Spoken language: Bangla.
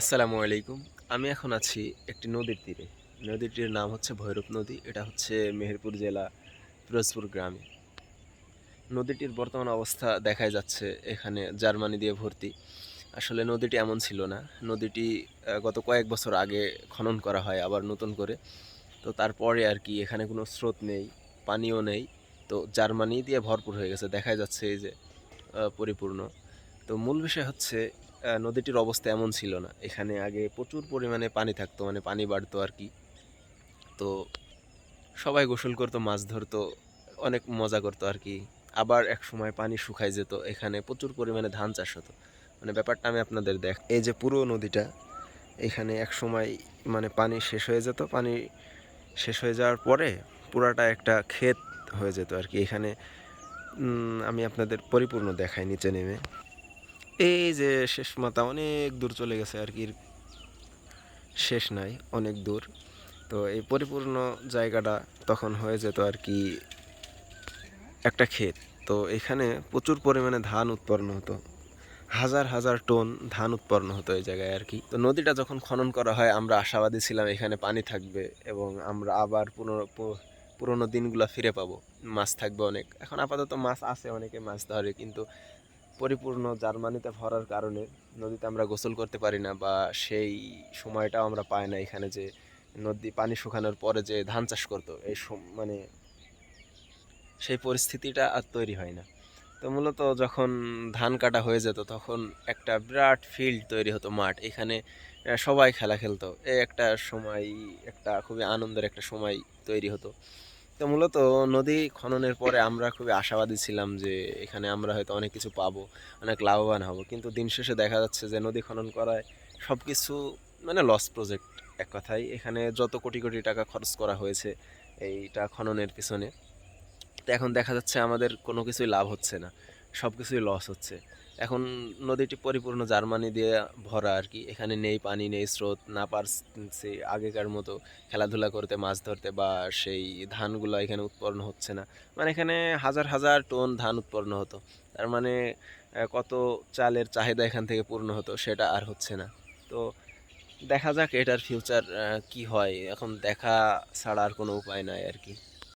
আসসালামু আলাইকুম। আমি এখন আছি একটি নদীর তীরে। নদীটির নাম হচ্ছে ভৈরব নদী। এটা হচ্ছে মেহেরপুর জেলা ফিরোজপুর গ্রামে। নদীটির বর্তমান অবস্থা দেখাই যাচ্ছে এখানে জার্মানি দিয়ে ভর্তি। আসলে নদীটি এমন ছিল না। নদীটি গত কয়েক বছর আগে খনন করা হয়, আবার নতুন করে। তো তারপরে আর কি, এখানে কোনো স্রোত নেই, পানিও নেই। তো জার্মানি দিয়ে ভরপুর হয়ে গেছে। দেখা যাচ্ছে এই যে পরিপূর্ণ। তো মূল বিষয় হচ্ছে নদীটির অবস্থা এমন ছিল না। এখানে আগে প্রচুর পরিমাণে পানি থাকতো মানে পানি বাড়তো আর কি। তো সবাই গোসল করতো, মাছ ধরতো, অনেক মজা করতো আর কি। আবার এক সময় পানি শুকায় যেত, এখানে প্রচুর পরিমাণে ধান চাষ হতো। মানে ব্যাপারটা আমি আপনাদের দেখ, এই যে পুরো নদীটা, এখানে এক সময় মানে পানি শেষ হয়ে যেত, পানি শেষ হয়ে যাওয়ার পরে পুরাটা একটা ক্ষেত হয়ে যেত আর কি। এখানে আমি আপনাদের পরিপূর্ণ দেখাই নিচে নেমে। এই যে শেষ মাথা অনেক দূর চলে গেছে আর কি। শেষ নাই, অনেক দূর। তো এই পরিপূর্ণ জায়গাটা তখন হয়ে যেত আর কি একটা ক্ষেত। তো এখানে প্রচুর পরিমাণে ধান উৎপন্ন হতো। হাজার হাজার টন ধান উৎপন্ন হতো এই জায়গায় আর কি। তো নদীটা যখন খনন করা হয়, আমরা আশাবাদী ছিলাম এখানে পানি থাকবে এবং আমরা আবার পুনর পুরোনো দিনগুলো ফিরে পাবো। মাছ থাকবে অনেক। এখন আপাতত মাছ আছে, অনেকে মাছ ধরে, কিন্তু পরিপূর্ণ জার্মানিতে ভরার কারণে নদীতে আমরা গোসল করতে পারি না বা সেই সময়টাও আমরা পাই না এখানে যে নদী পানি শুকানোর পরে যে ধান চাষ করতো, এই মানে সেই পরিস্থিতিটা আর তৈরি হয় না। তো মূলত যখন ধান কাটা হয়ে যেত তখন একটা বিরাট ফিল্ড তৈরি হতো, মাঠ। এখানে সবাই খেলা খেলতো। এই একটা সময়, একটা খুবই আনন্দের একটা সময় তৈরি হতো। তো মূলত নদী খননের পরে আমরা খুবই আশাবাদী ছিলাম যে এখানে আমরা হয়তো অনেক কিছু পাবো, অনেক লাভবান হব। কিন্তু দিন শেষে দেখা যাচ্ছে যে নদী খনন করায় সব কিছু মানে লস প্রজেক্ট এক কথায়। এখানে যত কোটি কোটি টাকা খরচ করা হয়েছে এইটা খননের পিছনে। তো এখন দেখা যাচ্ছে আমাদের কোনো কিছুই লাভ হচ্ছে না সব কিছুই লস হচ্ছে। এখন নদীটি পরিপূর্ণ জার্মানি দিয়ে ভরা আর কি। এখানে নেই পানি, নেই স্রোত, না পারছে আগেকার মতো খেলাধুলা করতে, মাছ ধরতে বা সেই ধানগুলো এখানে উৎপন্ন হচ্ছে না। মানে এখানে হাজার হাজার টন ধান উৎপন্ন হতো। তার মানে কত চালের চাহিদা এখান থেকে পূর্ণ হতো সেটা আর হচ্ছে না। তো দেখা যাক এটার ফিউচার কি হয়। এখন দেখা ছাড়া আর কোনো উপায় নাই আর কি।